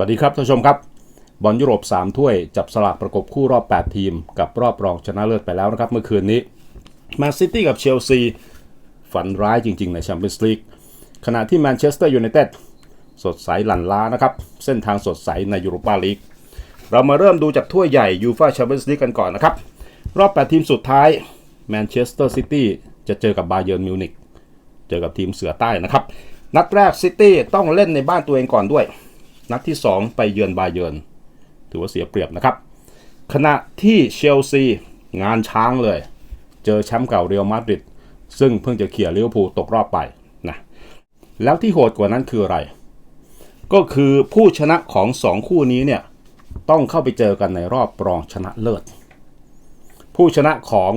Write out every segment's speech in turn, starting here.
วัสดีครับท่านผู้ชมครับ บอลยุโรป 3 ถ้วยจับสลากประกบคู่รอบ 8 ทีม กับรอบรองชนะเลิศไปแล้วนะครับ เมื่อคืนนี้แมนซิตี้กับเชลซีฝันร้ายจริง ๆ ในแชมเปี้ยนส์ลีกขณะที่แมนเชสเตอร์ยูไนเต็ดสดใสหลั่นล้านะครับ เส้นทางสดใสในยูโรปาลีกเรามาเริ่มดูจากถ้วยใหญ่ยูฟ่าแชมเปี้ยนส์ลีกกันก่อนนะครับ รอบ 8 ทีมสุดท้ายแมนเชสเตอร์ซิตี้จะเจอกับบาเยิร์นมิวนิกเจอกับทีมเสือใต้นะครับ นัดแรกซิตี้ต้องเล่นในบ้านตัวเองก่อนด้วย นัดที่ 2 ไปเยือนบาเยิร์นถือว่าเสียเปรียบนะครับ ขณะที่เชลซีงานช้างเลย เจอแชมป์เก่าเรอัลมาดริดซึ่งเพิ่งจะเขี่ยลิเวอร์พูลตกรอบไปนะแล้วที่โหดกว่านั้นคืออะไร ก็คือผู้ชนะของ 2 คู่นี้เนี่ยต้องเข้าไปเจอกันในรอบรองชนะเลิศ ผู้ชนะของ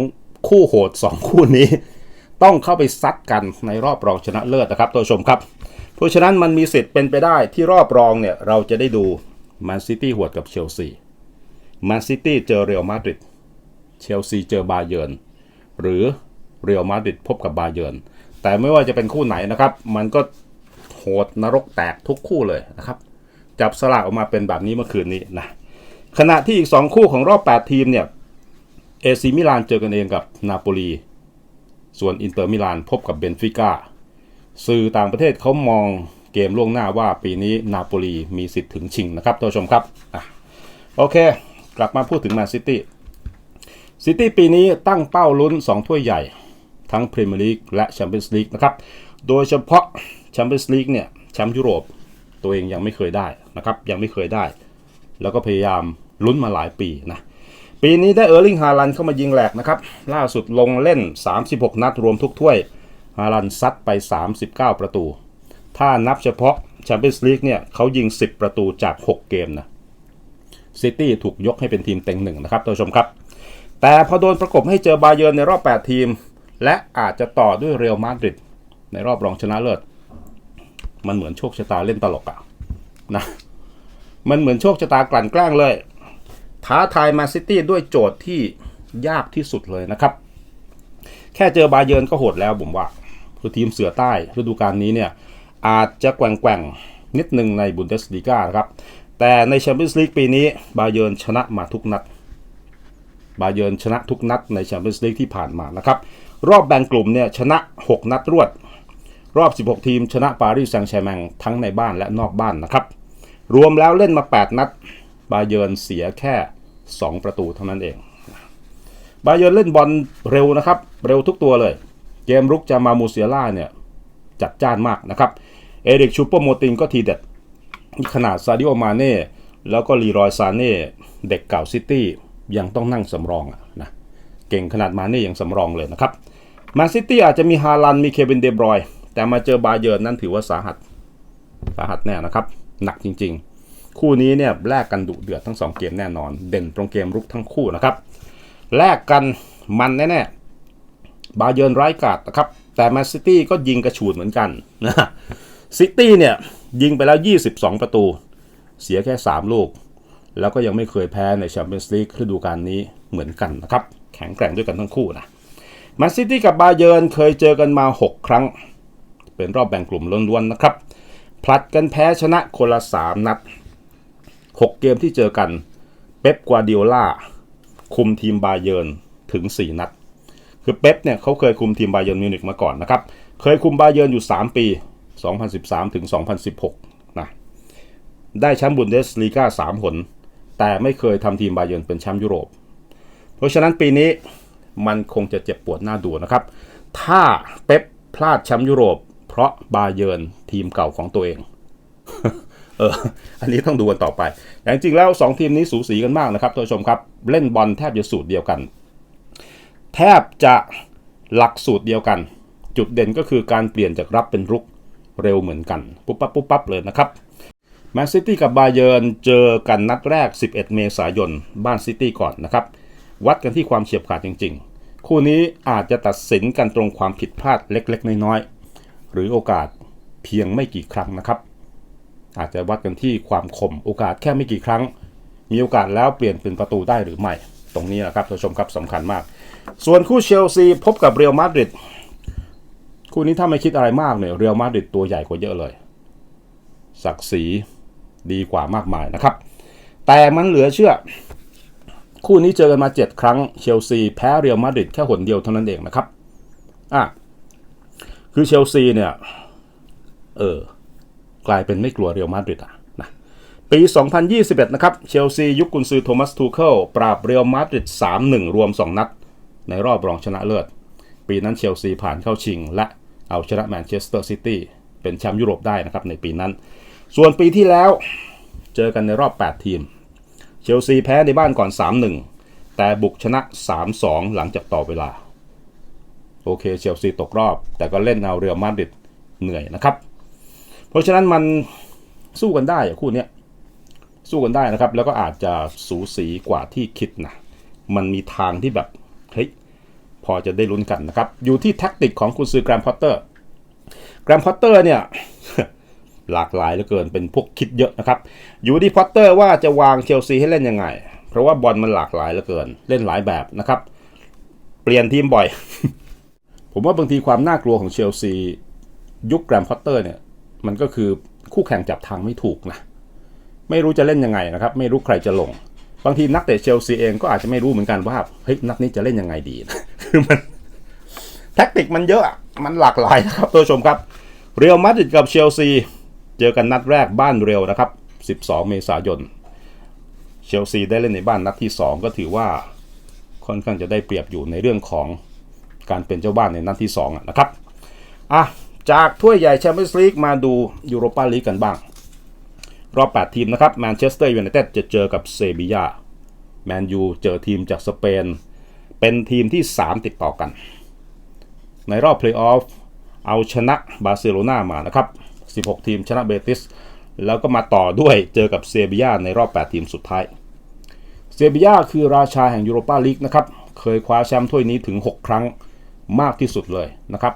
คู่โหด 2 คู่นี้ ต้องเข้าไปซัดกันในรอบรองชนะเลิศนะครับท่านผู้ชมครับ ราะฉะนั้นมันมีสิทธิ์เป็นไปได้ที่รอบรองเนี่ยเราจะได้ดูแมนซิตี้หวดกับเชลซีแมนซิตี้เจอเรอัลมาดริดเชลซีเจอบาเยิร์นหรือเรอัลมาดริดพบกับบาเยิร์นแต่ไม่ว่าจะเป็นคู่ไหนนะครับ มันก็โหดนรกแตกทุกคู่เลยนะครับ จับสลากออกมาเป็นแบบนี้เมื่อคืนนี้นะขณะที่อีก 2 คู่ของรอบ 8 ทีมเนี่ยเอซีมิลานเจอกันเองกับนาโปลีส่วนอินเตอร์มิลานพบกับเบนฟิก้า สื่อต่างประเทศเขามองเกมล่วงหน้าว่าปีนี้นาโปลีมีสิทธิ์ถึงชิงนะครับท่านผู้ชมครับอะโอเค กลับมาพูดถึงแมนซิตี้ซิตี้ปีนี้ตั้งเป้าลุ้น 2 ถ้วยใหญ่ ทั้งพรีเมียร์ลีกและแชมเปี้ยนส์ลีกนะครับโดยเฉพาะแชมเปี้ยนส์ลีกเนี่ยแชมป์ยุโรปตัวเองยังไม่เคยได้นะครับยังไม่เคยได้ แล้วก็พยายามลุ้นมาหลายปีนะปีนี้ได้เออร์ลิงฮาลันเข้ามายิงแหลกนะครับล่าสุดลงเล่น 36 นัดรวมทุกถ้วย ฮาลันซัดไป 39 ประตู ถ้านับเฉพาะแชมเปี้ยนส์ลีกเนี่ยเขายิง 10 ประตูจาก 6 เกมนะซิตี้ถูกยกให้เป็นทีมเต็งหนึ่งนะครับท่านผู้ชมครับ แต่พอโดนประกบให้เจอบาเยิร์นในรอบ 8 ทีม และอาจจะต่อด้วยเรอัลมาดริดในรอบรองชนะเลิศ มันเหมือนโชคชะตาเล่นตลกอะนะมันเหมือนโชคชะตากลั่นแกล้งเลย ท้าทายมาซิตี้ด้วยโจทย์ที่ยากที่สุดเลยนะครับ แค่เจอบาเยิร์นก็โหดแล้วผมว่า คือทีมเสือใต้ฤดูกาลนี้เนี่ยอาจจะแกว่งๆนิดหนึ่งในบุนเดสลีกาครับ แต่ในแชมเปี้ยนส์ลีกปีนี้บาเยิร์นชนะมาทุกนัด บาเยิร์นชนะทุกนัดในแชมเปี้ยนส์ลีกที่ผ่านมานะครับ รอบแบ่งกลุ่มเนี่ยชนะ 6 นัดรวด รอบ 16 ทีมชนะปารีสแซงต์แชร์แมงทั้งในบ้านและนอกบ้านนะครับ รวมแล้วเล่นมา 8 นัด บาเยิร์นเสียแค่ 2 ประตูเท่านั้นเอง บาเยิร์นเล่นบอลเร็วนะครับ เร็วทุกตัวเลย เกมรุกจามามูเซียล่าเนี่ยจัดจ้านมากนะครับ เอริกชูเปอร์โมตินก็ทีเด็ดขนาดซาดิโอมาเน่แล้วก็ลีรอยซาเน่เด็กเก่าซิตี้ยังต้องนั่งสำรองอะนะเก่งขนาดมาเน่ยังสำรองเลยนะครับแมนซิตี้อาจจะมีฮาลันมีเควินเดบรอย แต่มาเจอบาเยิร์นนั้นถือว่าสาหัสสาหัสแน่นะครับ หนักจริงๆ คู่นี้เนี่ยแลกกันดุเดือดทั้ง 2 เกมแน่นอน เด่นตรงเกมรุกทั้งคู่นะครับแลกกันมันแน่ๆ บาเยิร์นไร้กาดนะครับ แต่แมนซิตี้ก็ยิงกระฉูดเหมือนกันนะซิตี้เนี่ยยิงไปแล้ว 22 ประตู เสียแค่ 3 ลูก แล้วก็ยังไม่เคยแพ้ในแชมเปี้ยนส์ลีกฤดูกาลนี้เหมือนกันนะครับ แข็งแกร่งด้วยกันทั้งคู่นะแมนซิตี้กับบาเยิร์นเคยเจอกันมา 6 ครั้ง เป็นรอบแบ่งกลุ่มล้วนๆนะครับ ผลัดกันแพ้ชนะคนละ 3 นัด 6 เกมที่เจอกันเป๊ปกวาดิโอล่าคุมทีมบาเยิร์นถึง 4 นัด คือเป๊ปเนี่ยเขาเคยคุมทีมบาเยิร์นมิวนิกมาก่อนนะครับ เคยคุมบาเยิร์นอยู่ 3 ปี 2013 ถึง 2016 นะ ได้แชมป์บุนเดสลีกา3หน แต่ไม่เคยทำทีมบาเยิร์นเป็นแชมป์ยุโรป เพราะฉะนั้นปีนี้มันคงจะเจ็บปวดหน้าดูนะครับ ถ้าเป๊ปพลาดแชมป์ยุโรป เพราะบาเยิร์นทีมเก่าของตัวเองเออ อันนี้ต้องดูกันต่อไป อย่างจริงแล้ว 2 ทีมนี้สูสีกันมากนะครับท่านผู้ชมครับ เล่นบอลแทบจะสูตรเดียวกัน แทบจะหลักสูตรเดียวกัน จุดเด่นก็คือการเปลี่ยนจากรับเป็นรุกเร็วเหมือนกัน ปุ๊บปั๊บปุ๊บปั๊บเลยนะครับแมนซิตี้กับบาเยิร์นเจอกันนัดแรก 11 เมษายน บ้านซิตี้ก่อนนะครับ วัดกันที่ความเฉียบขาดจริง ๆ คู่นี้อาจจะตัดสินกันตรงความผิดพลาดเล็ก ๆ น้อยๆ หรือโอกาสเพียงไม่กี่ครั้งนะครับ อาจจะวัดกันที่ความคมโอกาสแค่ไม่กี่ครั้ง มีโอกาสแล้วเปลี่ยนเป็นประตูได้หรือไม่ ตรงนี้นะครับท่านผู้ชมครับสำคัญมาก ส่วนคู่เชลซีพบกับเรอัลมาดริดคู่นี้ถ้าไม่คิดอะไรมากเนี่ยเรอัลมาดริดตัวใหญ่กว่าเยอะเลย ศักดิ์ศรีดีกว่ามากมายนะครับ แต่มันเหลือเชื่อ คู่นี้เจอกันมา 7 ครั้งเชลซีแพ้เรอัลมาดริดแค่หนเดียวเท่านั้นเองนะครับอะคือเชลซีเนี่ยเออกลายเป็นไม่กลัวเรอัลมาดริดอะนะปี 2021 นะครับ เชลซียุคกุนซือโทมัสทูเคิลปราบเรอัลมาดริด3-1 รวม 2 นัด ในรอบรองชนะเลิศ ปีนั้นเชลซีผ่านเข้าชิง และเอาชนะแมนเชสเตอร์ซิตี้เป็นแชมป์ยุโรปได้นะครับในปีนั้น ส่วนปีที่แล้วเจอกันในรอบ 8 ทีม เชลซีแพ้ในบ้านก่อน 3-1 แต่บุกชนะ 3-2 หลังจากต่อเวลา โอเคเชลซีตกรอบ แต่ก็เล่นเอาเรอัลมาดริดเหนื่อยนะครับ เพราะฉะนั้นมันสู้กันได้คู่นี้สู้กันได้นะครับ แล้วก็อาจจะสูสีกว่าที่คิดนะ มันมีทางที่แบบ พอจะได้ลุ้นกันนะครับ อยู่ที่แท็กติกของคุณซื้อแกรมพอตเตอร์แกรมพอตเตอร์เนี่ยหลากหลายเหลือเกินเป็นพวกคิดเยอะนะครับ อยู่ที่พอตเตอร์ว่าจะวางเชลซีให้เล่นยังไง เพราะว่าบอลมันหลากหลายเหลือเกินเล่นหลายแบบนะครับ เปลี่ยนทีมบ่อย ผมว่าบางทีความน่ากลัวของเชลซียุคแกรมพอตเตอร์เนี่ยมันก็คือคู่แข่งจับทางไม่ถูกนะไม่รู้จะเล่นยังไงนะครับ ไม่รู้ใครจะลง บางทีนักเตะเชลซีเองก็อาจจะไม่รู้เหมือนกันว่าเฮ้ยนัดนี้จะเล่นยังไงดีคือมันแท็กติกมันเยอะมันหลากหลายนะครับท่านผู้ชมครับ เรอัลมาดริดกับเชลซีเจอกันนัดแรกบ้านเร็วนะครับ 12 เมษายน เชลซีได้เล่นในบ้านนัดที่ 2 ก็ถือว่าค่อนข้างจะได้เปรียบอยู่ในเรื่องของการเป็นเจ้าบ้านในนัดที่2อะนะครับอะจากถ้วยใหญ่แชมเปี้ยนส์ลีกมาดูยูโรปาลีกกันบ้าง รอบ 8 ทีมนะครับแมนเชสเตอร์ยูไนเต็ดจะเจอกับเซบียาแมนยูเจอทีมจากสเปน เป็นทีมที่ 3 ติดต่อกัน ในรอบเพลย์ออฟเอาชนะบาร์เซโลนามานะครับ 16 ทีมชนะเบติส แล้วก็มาต่อด้วยเจอกับเซบียาในรอบ 8 ทีมสุดท้าย เซบียาคือราชาแห่งยูโรปาลีกนะครับ เคยคว้าแชมป์ถ้วยนี้ถึง 6 ครั้งมากที่สุดเลยนะครับ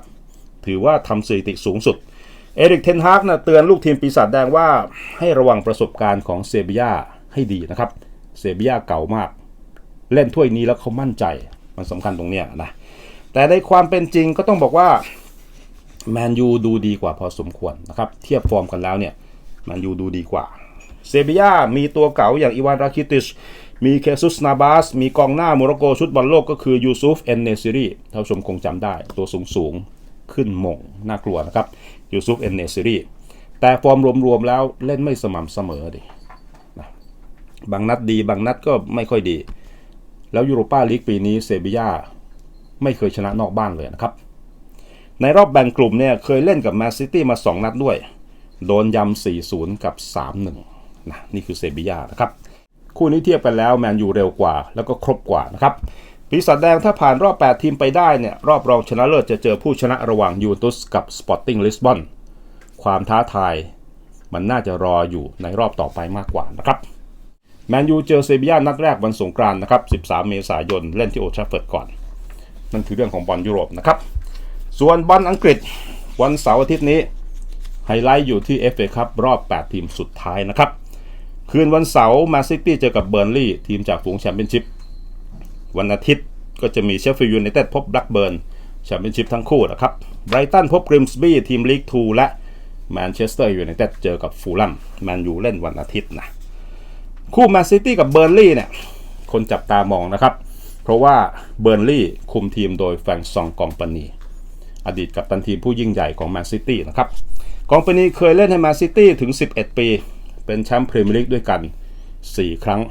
ถือว่าทำสถิติสูงสุด เอริกเทนฮากนะเตือนลูกทีมปีศาจแดงว่าให้ระวังประสบการณ์ของเซบียาให้ดีนะครับ เซบียาเก่ามาก เล่นถ้วยนี้แล้วเขามั่นใจ มันสำคัญตรงเนี้ยนะ แต่ในความเป็นจริงก็ต้องบอกว่าแมนยูดูดีกว่าพอสมควรนะครับ เทียบฟอร์มกันแล้วเนี่ยแมนยูดูดีกว่า เซบียามีตัวเก่าอย่างอีวานราคิติชมีเคซุสนาบาส มีกองหน้าโมร็อกโกชุดบอลโลกก็คือยูซุฟเอนเนซิรีท่านผู้ชมคงจำได้ ตัวสูงสูงขึ้นมง น่ากลัวนะครับ ยูซุฟเอนเนซิรีแต่ฟอร์มรวมๆแล้วเล่นไม่สม่ำเสมอดินะบางนัดดีบางนัดก็ไม่ค่อยดี แล้วยูโรปาลีกปีนี้เซบียาไม่เคยชนะนอกบ้านเลยนะครับ ในรอบแบ่งกลุ่มเนี่ยเคยเล่นกับแมนซิตี้มา 2 นัดด้วย โดนยำ 4-0 กับ 3-1นะนี่คือเซบียานะครับ คู่นี้เทียบกันแล้วแมนยูเร็วกว่าแล้วก็ครบกว่านะครับ ปีศาจแดงถ้าผ่านรอบ 8 ทีมไปได้เนี่ยรอบรองชนะเลิศจะเจอผู้ชนะระหว่างยูเวนตุสกับสปอร์ติ้งลิสบอนความท้าทายมันน่าจะรออยู่ในรอบต่อไปมากกว่านะครับแมนยูเจอเซบียานัดแรกวันสงกรานต์นะครับ 13 เมษายนเล่นที่โอทราฟเฟิร์ดก่อน นั่นคือเรื่องของบอลยุโรปนะครับ ส่วนบอลอังกฤษวันเสาร์อาทิตย์นี้ ไฮไลท์อยู่ที่ FA ครับรอบ 8 ทีมสุดท้ายนะครับ คืนวันเสาร์แมนซิตี้เจอกับเบอร์นลีย์ทีมจากฝูงแชมเปี้ยนชิพ วันอาทิตย์ก็จะมีเชฟฟิลด์ยูไนเต็ดพบแบล็กเบิร์นแชมเปี้ยนชิพทั้งคู่นะครับไบรตันพบกริมส์บี้ทีมลีก2และแมนเชสเตอร์ยูไนเต็ดเจอกับฟูลแลมแมนยูเล่นวันอาทิตย์นะคู่แมนซิตี้กับเบอร์นลีย์เนี่ยคนจับตามองนะครับ เพราะว่าเบอร์นลีย์คุมทีมโดยแฟรงซองกองปานีอดีตกัปตันทีมผู้ยิ่งใหญ่ของแมนซิตี้นะครับกองปานีเคยเล่นให้แมนซิตี้ถึง 11 ปี เป็นแชมป์พรีเมียร์ลีกด้วยกัน 4 ครั้ง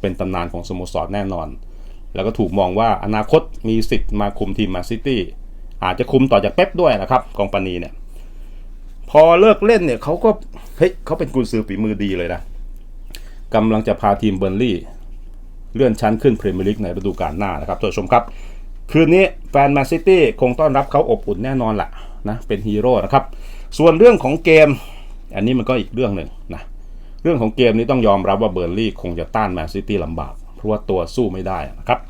เป็นตำนานของสโมสรแน่นอน แล้วก็ถูกมองว่าอนาคตมีสิทธิ์มาคุมทีมมนซิตี้อาจจะคุมต่อจากเป๊ปด้วยนะครับกองปานีเนี่ยพอเลิกเล่นเนี่ยเขาก็เฮ้ยเขาเป็นกุนซือฝีมือดีเลยนะกำลังจะพาทีมเบอร์ลีย์เลื่อนชั้นขึ้นพรีเมียร์ลีกในฤดูกาลหน้านะครับท่านผู้ชมครับคืนนี้แฟนแมนซิตี้คงต้อนรับเขาอบอุ่นแน่นอนแหละนะเป็นฮีโร่นะครับส่วนเรื่องของเกม อันนี้มันก็อีกเรื่องหนึ่งนะเรื่องของเกมนี้ต้องยอมรับว่าเบอร์ลีย์คงจะต้านแมนซิตี้ลำบาก ราะว่าตัวสู้ไม่ได้นะครับ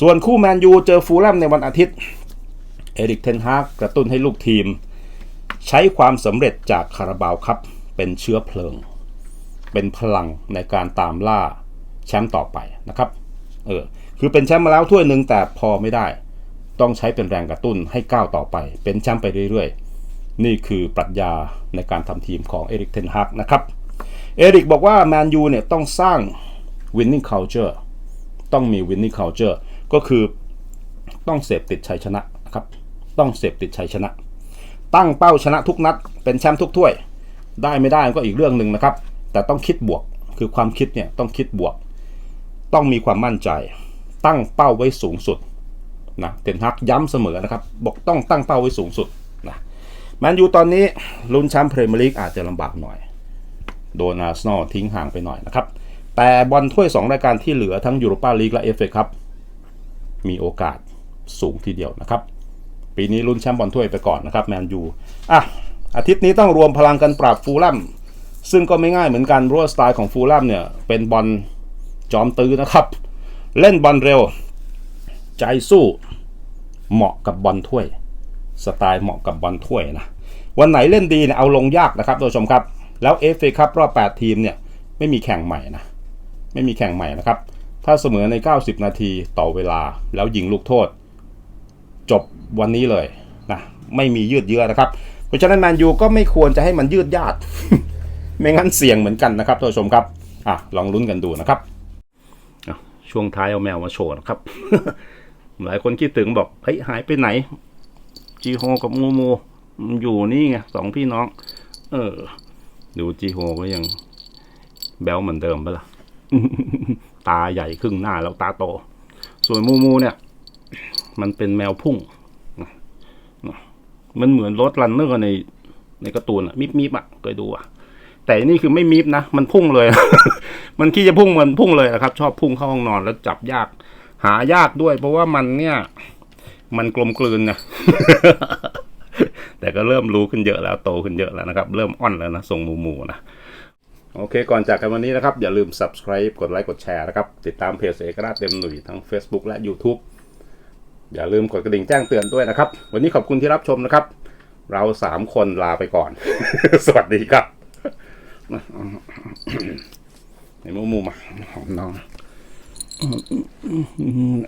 ส่วนคู่แมนยูเจอฟูลแลมในวันอาทิตย์ เอริกเทนฮากกระตุ้นให้ลูกทีม ใช้ความสำเร็จจากคาราบาวครับ เป็นเชื้อเพลิง เป็นพลังในการตามล่าแชมป์ต่อไปนะครับ เออ คือเป็นแชมป์มาแล้วถ้วยหนึ่งแต่พอไม่ได้ ต้องใช้เป็นแรงกระตุ้นให้ก้าวต่อไป เป็นแชมป์ไปเรื่อยๆ นี่คือปรัชญาในการทำทีมของเอริกเทนฮากนะครับ เอริกบอกว่าแมนยูเนี่ยต้องสร้าง winning culture ต้องมี winning culture ก็คือต้องเสพติดชัยชนะครับ ต้องเสพติดชัยชนะ ตั้งเป้าชนะทุกนัด เป็นแชมป์ทุกถ้วย ได้ไม่ได้ก็อีกเรื่องหนึ่งนะครับ แต่ต้องคิดบวก คือความคิดเนี่ยต้องคิดบวก ต้องมีความมั่นใจ ตั้งเป้าไว้สูงสุดนะเทนฮักย้ำเสมอนะครับ บอกต้องตั้งเป้าไว้สูงสุดนะแมนยูตอนนี้ลุ้นแชมป์พรีเมียร์ลีกอาจจะลำบากหน่อย โดนอาร์เซนอลทิ้งห่างไปหน่อยนะครับ แต่บอลถ้วย 2 รายการที่เหลือทั้งยูโรปาลีกและเอฟเอครับมีโอกาสสูงทีเดียวนะครับ ปีนี้ลุ้นแชมป์บอลถ้วยไปก่อนนะครับแมนยูอะอาทิตย์นี้ต้องรวมพลังกันปราบฟูลแลมซึ่งก็ไม่ง่ายเหมือนกันเพราะสไตล์ของฟูลแลมเนี่ยเป็นบอลจอมตื้อนะครับ เล่นบอลเร็ว ใจสู้เหมาะกับบอลถ้วย สไตล์เหมาะกับบอลถ้วยนะวันไหนเล่นดีเนี่ยเอาลงยากนะครับท่านผู้ชมครับ แล้วเอฟเอครับรอบ 8 ทีมเนี่ยไม่มีแข่งใหม่นะ ไม่มีแข่งใหม่นะครับ ถ้าเสมอใน 90 นาทีต่อเวลาแล้วยิงลูกโทษ จบวันนี้เลยนะไม่มียืดเยื้อนะครับ เพราะฉะนั้นแมนยูก็ไม่ควรจะให้มันยืดยาดไม่งั้นเสี่ยงเหมือนกันนะครับท่านผู้ชมครับอะลองลุ้นกันดูนะครับช่วงท้ายเอาแมวมาโชว์นะครับ หลายคนคิดถึงบอกเฮ้ยหายไปไหน จีโฮกับมูมูมันอยู่นี่ไงสองพี่น้อง เออ ดูจีโฮก็ยังแบลเหมือนเดิมปะล่ะ ตาใหญ่ครึ่งหน้าแล้วตาโต ส่วนมูมูเนี่ย มันเป็นแมวพุ่ง มันเหมือนรถรันเนอร์ในในการ์ตูนอะมิบมิบอะเคยดูอะแต่นี่คือไม่มิบนะ มันพุ่งเลย มันขี้จะพุ่งมันพุ่งเลยนะครับ ชอบพุ่งเข้าห้องนอนแล้วจับยาก หายากด้วย เพราะว่ามันเนี่ย มันกลมกลืนนะแต่ก็เริ่มรู้ขึ้นเยอะแล้วโตขึ้นเยอะแล้วนะครับ เริ่มอ่อนแล้วนะทรงมูมูนะ โอเค ก่อนจากกันวันนี้นะครับ อย่าลืม subscribe กดไลค์ กดแชร์นะครับ ติดตามเพจเอกราชเต็มหนุ่ยทั้ง Facebook และ YouTube อย่าลืมกดกระดิ่งแจ้งเตือนด้วยนะครับ วันนี้ขอบคุณที่รับชมนะครับ เราสามคนลาไปก่อน สวัสดีครับในมูมูมาหอมน้อง Mm-hmm.